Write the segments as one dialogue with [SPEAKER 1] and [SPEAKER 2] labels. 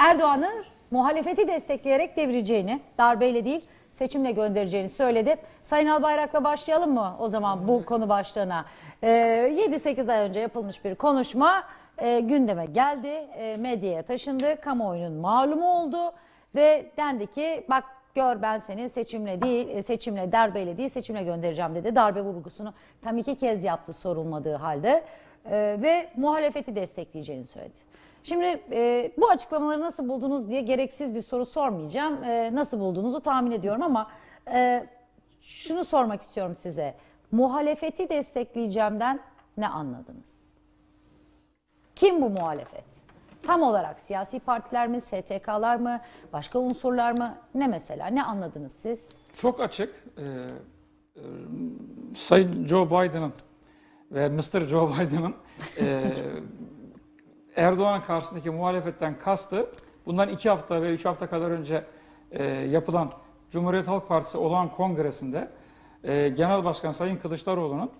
[SPEAKER 1] Erdoğan'ın muhalefeti destekleyerek devireceğini, darbeyle değil seçimle göndereceğini söyledi. Sayın Albayrak'la başlayalım mı o zaman bu konu başlığına? Ee, 7-8 ay önce yapılmış bir konuşma e, gündeme geldi, e, medyaya taşındı, kamuoyunun malumu oldu ve dendi ki bak gör ben seni seçimle değil, e, seçimle darbeyle değil seçimle göndereceğim dedi. Darbe vurgusunu tam iki kez yaptı sorulmadığı halde e, ve muhalefeti destekleyeceğini söyledi. Şimdi e, bu açıklamaları nasıl buldunuz diye gereksiz bir soru sormayacağım. E, nasıl bulduğunuzu tahmin ediyorum ama e, şunu sormak istiyorum size. Muhalefeti destekleyeceğimden ne anladınız? Kim bu muhalefet? Tam olarak siyasi partiler mi, STK'lar mı, başka unsurlar mı? Ne mesela? Ne anladınız siz?
[SPEAKER 2] Çok açık. Ee, e, Sayın Joe Biden'ın ve Mr. Joe Biden'ın e, Erdoğan karşısındaki muhalefetten kastı bundan iki hafta ve üç hafta kadar önce e, yapılan Cumhuriyet Halk Partisi olağan kongresinde e, Genel Başkan Sayın Kılıçdaroğlu'nun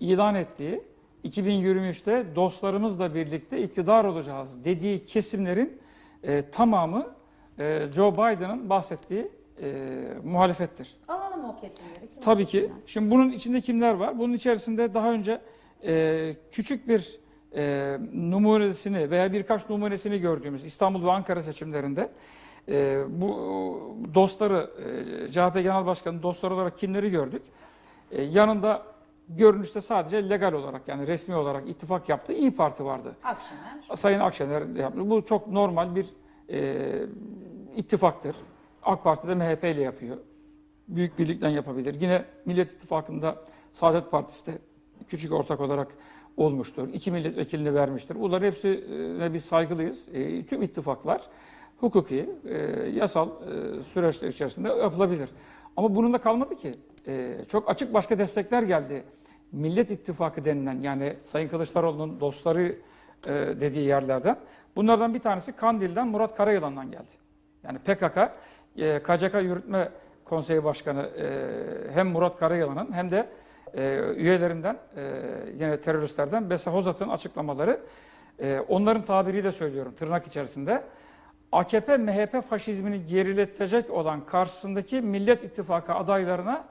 [SPEAKER 2] ilan ettiği 2023'te dostlarımızla birlikte iktidar olacağız dediği kesimlerin e, tamamı e, Joe Biden'ın bahsettiği e, muhalefettir.
[SPEAKER 1] Alalım o kesimleri. Kim
[SPEAKER 2] Tabii ki. Şimdi bunun içinde kimler var? Bunun içerisinde daha önce e, küçük bir e, numunesini veya birkaç numunesini gördüğümüz İstanbul ve Ankara seçimlerinde e, bu dostları, e, CHP Genel Başkanı dostları olarak kimleri gördük? E, yanında görünüşte sadece legal olarak yani resmi olarak ittifak yaptığı İyi Parti vardı.
[SPEAKER 1] Akşener.
[SPEAKER 2] Sayın Akşener yaptı. Bu çok normal bir e, ittifaktır. AK Parti de MHP ile yapıyor. Büyük birlikten yapabilir. Yine Millet İttifakı'nda Saadet Partisi de küçük ortak olarak olmuştur. İki milletvekilini vermiştir. Bunların hepsine biz saygılıyız. E, tüm ittifaklar hukuki, e, yasal e, süreçler içerisinde yapılabilir. Ama bununla kalmadı ki. E, çok açık başka destekler geldi. Millet İttifakı denilen yani Sayın Kılıçdaroğlu'nun dostları e, dediği yerlerden. Bunlardan bir tanesi Kandil'den Murat Karayılan'dan geldi. Yani PKK, e, KCK Yürütme Konseyi Başkanı e, hem Murat Karayılan'ın hem de e, üyelerinden e, yine teröristlerden Besa Hozat'ın açıklamaları e, onların tabiriyle söylüyorum tırnak içerisinde AKP MHP faşizmini geriletecek olan karşısındaki Millet İttifakı adaylarına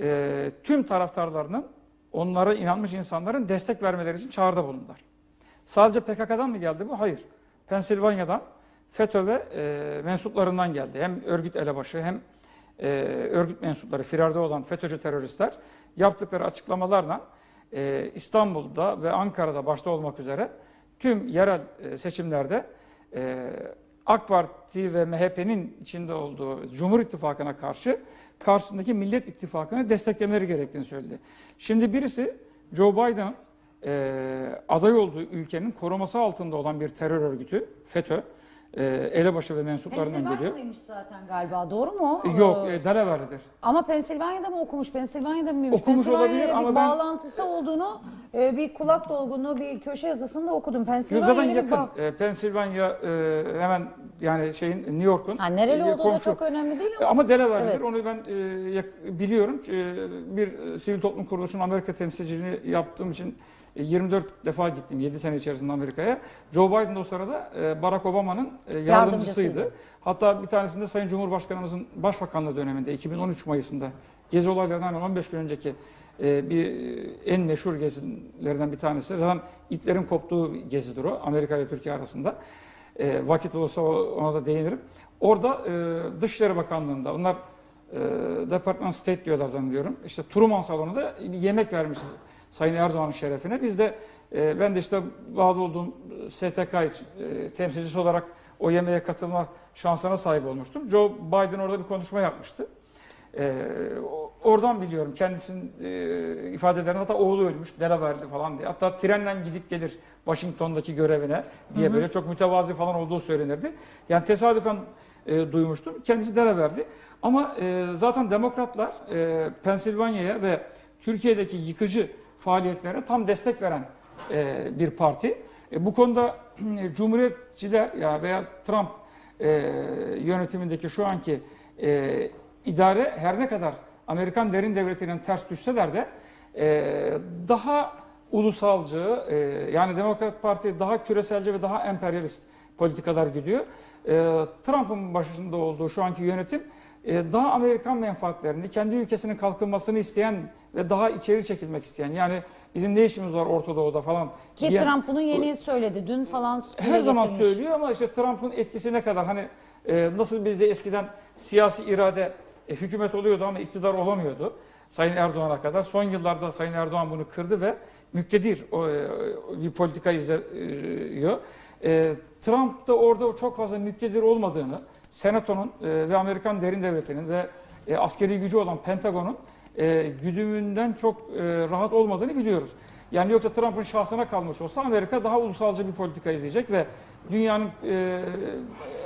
[SPEAKER 2] e, tüm taraftarlarının onlara inanmış insanların destek vermeleri için çağrıda bulundular. Sadece PKK'dan mı geldi bu? Hayır. Pensilvanya'dan FETÖ ve e, mensuplarından geldi. Hem örgüt elebaşı hem e, örgüt mensupları, firarda olan FETÖ'cü teröristler yaptıkları açıklamalarla e, İstanbul'da ve Ankara'da başta olmak üzere tüm yerel e, seçimlerde e, AK Parti ve MHP'nin içinde olduğu Cumhur İttifakı'na karşı karşısındaki Millet İttifakı'nı desteklemeleri gerektiğini söyledi. Şimdi birisi Joe Biden e, aday olduğu ülkenin koruması altında olan bir terör örgütü FETÖ e, elebaşı ve mensuplarından geliyor.
[SPEAKER 1] Pensilvanya'lıymış zaten galiba doğru mu?
[SPEAKER 2] Yok,
[SPEAKER 1] Ee,
[SPEAKER 2] e, Delaware'dir.
[SPEAKER 1] Ama Pensilvanya'da mı okumuş, Pensilvanya'da mı büyümüş?
[SPEAKER 2] Okumuş
[SPEAKER 1] Pensilvanya'ya
[SPEAKER 2] olabilir ama
[SPEAKER 1] bir
[SPEAKER 2] ben-
[SPEAKER 1] bağlantısı olduğunu, e, bir kulak dolgunluğu, bir köşe yazısında okudum.
[SPEAKER 2] Yok
[SPEAKER 1] Pensilvanya'ya
[SPEAKER 2] zaten
[SPEAKER 1] bir
[SPEAKER 2] yakın.
[SPEAKER 1] bağ-
[SPEAKER 2] E, Pensilvanya e, hemen yani şeyin New York'un
[SPEAKER 1] Ha, nereli
[SPEAKER 2] e,
[SPEAKER 1] olduğu da çok önemli değil ama.
[SPEAKER 2] Ama Delaware'dir.
[SPEAKER 1] Evet.
[SPEAKER 2] Onu ben e, yak- biliyorum. E, bir e, sivil toplum kuruluşunun Amerika temsilciliğini yaptığım için e, 24 defa gittim 7 sene içerisinde Amerika'ya. Joe Biden de o sırada e, Barack Obama'nın e, yardımcısıydı. Hatta bir tanesinde Sayın Cumhurbaşkanımızın Başbakanlığı döneminde 2013 Mayıs'ında gezi olaylarından hemen 15 gün önceki e, bir e, en meşhur gezilerinden bir tanesi. Zaten iplerin koptuğu gezidir o Amerika ile Türkiye arasında. E, vakit olursa ona da değinirim. Orada e, Dışişleri Bakanlığı'nda onlar e, Department State diyorlar zannediyorum. İşte Truman Salonu'nda yemek vermişiz Sayın Erdoğan'ın şerefine. Biz de e, ben de işte bağlı olduğum STK için, e, temsilcisi olarak o yemeğe katılma şansına sahip olmuştum. Joe Biden orada bir konuşma yapmıştı. E, oradan biliyorum kendisinin e, ifadelerini hatta oğlu ölmüş Delaware'li falan diye. Hatta trenle gidip gelir Washington'daki görevine diye böyle çok mütevazi falan olduğu söylenirdi. Yani tesadüfen e, duymuştum. Kendisi Delaware'li. Ama e, zaten demokratlar e, Pensilvanya'ya ve Türkiye'deki yıkıcı faaliyetlere tam destek veren e, bir parti. E, bu konuda e, Cumhuriyetçiler ya veya Trump e, yönetimindeki şu anki e, idare her ne kadar Amerikan derin devletinin ters düşseler de e, daha ulusalcı e, yani Demokrat Parti daha küreselci ve daha emperyalist politikalar gidiyor. E, Trump'ın başında olduğu şu anki yönetim e, daha Amerikan menfaatlerini, kendi ülkesinin kalkınmasını isteyen ve daha içeri çekilmek isteyen yani bizim ne işimiz var Orta Doğu'da falan
[SPEAKER 1] Ki
[SPEAKER 2] diyen-
[SPEAKER 1] Trump bunu yeni söyledi. Dün falan
[SPEAKER 2] her zaman
[SPEAKER 1] getirmiş.
[SPEAKER 2] söylüyor ama işte Trump'ın etkisi ne kadar hani e, nasıl bizde eskiden siyasi irade e, hükümet oluyordu ama iktidar olamıyordu. Sayın Erdoğan'a kadar. Son yıllarda Sayın Erdoğan bunu kırdı ve müktedir o, e, bir politika izliyor. E, Trump da orada çok fazla müktedir olmadığını, Senato'nun e, ve Amerikan derin devletinin ve e, askeri gücü olan Pentagon'un e, güdümünden çok e, rahat olmadığını biliyoruz. Yani yoksa Trump'ın şahsına kalmış olsa Amerika daha ulusalcı bir politika izleyecek ve dünyanın e,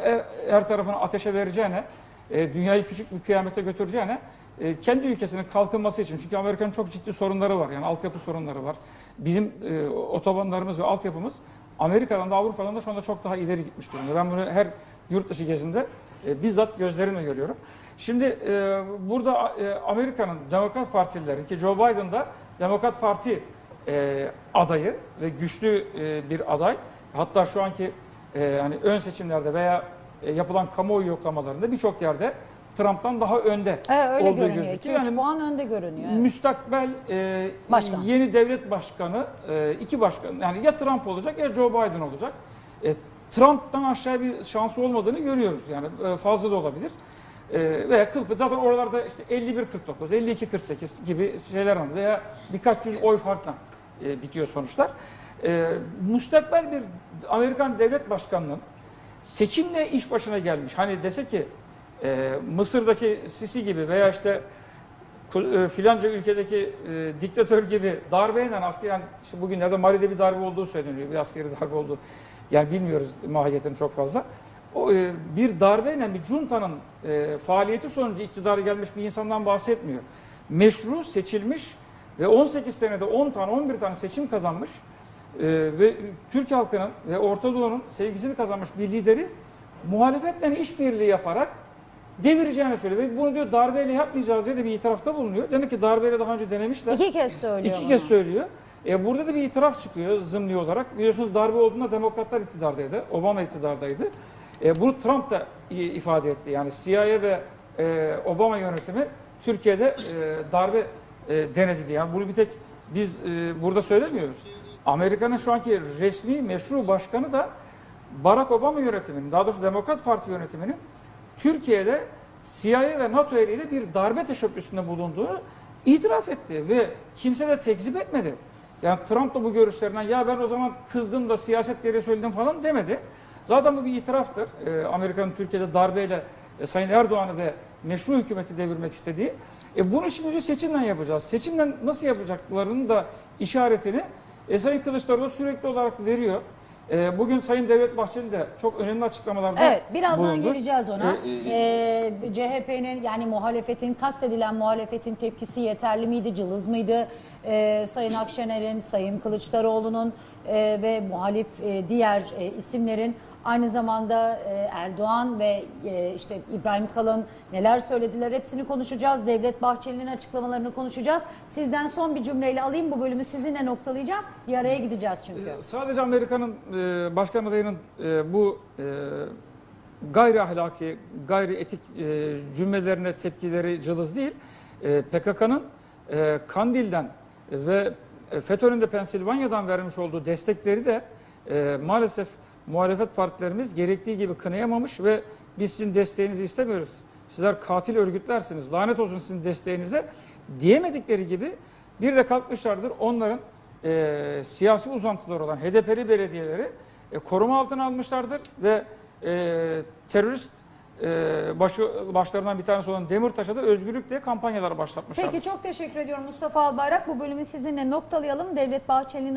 [SPEAKER 2] her, her tarafını ateşe vereceğine, e, dünyayı küçük bir kıyamete götüreceğine e, kendi ülkesinin kalkınması için çünkü Amerika'nın çok ciddi sorunları var yani altyapı sorunları var. Bizim e, otobanlarımız ve altyapımız Amerika'dan da Avrupa'dan da şu anda çok daha ileri gitmiş durumda. Ben bunu her yurt dışı gezimde e, bizzat gözlerimle görüyorum. Şimdi e, burada e, Amerika'nın Demokrat Partililerin ki Joe Biden da Demokrat Parti e, adayı ve güçlü e, bir aday. Hatta şu anki e, hani ön seçimlerde veya e, yapılan kamuoyu yoklamalarında birçok yerde Trump'tan daha önde
[SPEAKER 1] Evet, öyle
[SPEAKER 2] olduğu
[SPEAKER 1] görünüyor.
[SPEAKER 2] gözüküyor.
[SPEAKER 1] 2-3
[SPEAKER 2] Yani
[SPEAKER 1] puan önde görünüyor. evet.
[SPEAKER 2] müstakbel e,
[SPEAKER 1] Başkan.
[SPEAKER 2] yeni devlet başkanı e, iki başkan yani ya Trump olacak ya Joe Biden olacak. E, Trump'tan aşağı bir şansı olmadığını görüyoruz. Yani e, fazla da olabilir. E, veya kıl zaten oralarda işte 51-49, 52-48 gibi şeyler var veya birkaç yüz oy farkla e, bitiyor sonuçlar. E, müstakbel bir Amerikan devlet başkanının seçimle iş başına gelmiş. Hani dese ki e, Mısır'daki Sisi gibi veya işte e, filanca ülkedeki e, diktatör gibi darbeyle asker yani işte bugünlerde Mali'de bir darbe olduğu söyleniyor. Bir askeri darbe oldu. Yani bilmiyoruz mahiyetini çok fazla. O, e, bir darbeyle bir juntanın e, faaliyeti sonucu iktidara gelmiş bir insandan bahsetmiyor. Meşru, seçilmiş ve 18 senede 10 tane 11 tane seçim kazanmış e, ve Türk halkının ve Orta Doğu'nun sevgisini kazanmış bir lideri muhalefetle işbirliği yaparak devireceğini söylüyor. Ve bunu diyor darbeyle yapmayacağız diye de bir itirafta bulunuyor. Demek ki darbeyle daha önce denemişler.
[SPEAKER 1] İki kez söylüyor
[SPEAKER 2] İki
[SPEAKER 1] bunu.
[SPEAKER 2] kez söylüyor. E burada da bir itiraf çıkıyor zımni olarak. Biliyorsunuz darbe olduğunda demokratlar iktidardaydı. Obama iktidardaydı. E, bunu Trump da ifade etti. Yani CIA ve e, Obama yönetimi Türkiye'de e, darbe e, denedi diye. Yani bunu bir tek biz e, burada söylemiyoruz. Amerika'nın şu anki resmi meşru başkanı da Barack Obama yönetiminin, daha doğrusu Demokrat Parti yönetiminin Türkiye'de CIA ve NATO eliyle bir darbe teşebbüsünde bulunduğunu itiraf etti ve kimse de tekzip etmedi. Yani Trump da bu görüşlerinden ya ben o zaman kızdım da siyaset gereği söyledim falan demedi. Zaten bu bir itiraftır. Ee, Amerika'nın Türkiye'de darbeyle e, Sayın Erdoğan'ı ve meşru hükümeti devirmek istediği. E, bunu şimdi seçimle yapacağız. Seçimle nasıl yapacaklarının da işaretini e, Sayın Kılıçdaroğlu sürekli olarak veriyor. E, bugün Sayın Devlet Bahçeli de çok önemli açıklamalarda
[SPEAKER 1] Evet, birazdan
[SPEAKER 2] bulundu.
[SPEAKER 1] geleceğiz ona.
[SPEAKER 2] E, e,
[SPEAKER 1] Ee, CHP'nin yani muhalefetin, kastedilen muhalefetin tepkisi yeterli miydi, cılız mıydı? Ee, Sayın Akşener'in, Sayın Kılıçdaroğlu'nun e, ve muhalif e, diğer e, isimlerin aynı zamanda e, Erdoğan ve e, işte İbrahim Kalın neler söylediler hepsini konuşacağız. Devlet Bahçeli'nin açıklamalarını konuşacağız. Sizden son bir cümleyle alayım bu bölümü sizinle noktalayacağım. Bir araya gideceğiz çünkü.
[SPEAKER 2] E, Sadece Amerika'nın başkan adayının bu gayri ahlaki, gayri etik cümlelerine tepkileri cılız değil. PKK'nın Kandil'den ve FETÖ'nün de Pensilvanya'dan vermiş olduğu destekleri de maalesef muhalefet partilerimiz gerektiği gibi kınayamamış ve biz sizin desteğinizi istemiyoruz. Sizler katil örgütlersiniz. Lanet olsun sizin desteğinize diyemedikleri gibi bir de kalkmışlardır onların e, siyasi uzantıları olan HDP'li belediyeleri e, koruma altına almışlardır ve e, terörist e, başı, başlarından bir tanesi olan Demirtaş'a da özgürlük diye kampanyalar başlatmışlar.
[SPEAKER 1] Peki çok teşekkür ediyorum Mustafa Albayrak. Bu bölümü sizinle noktalayalım. Devlet Bahçeli'nin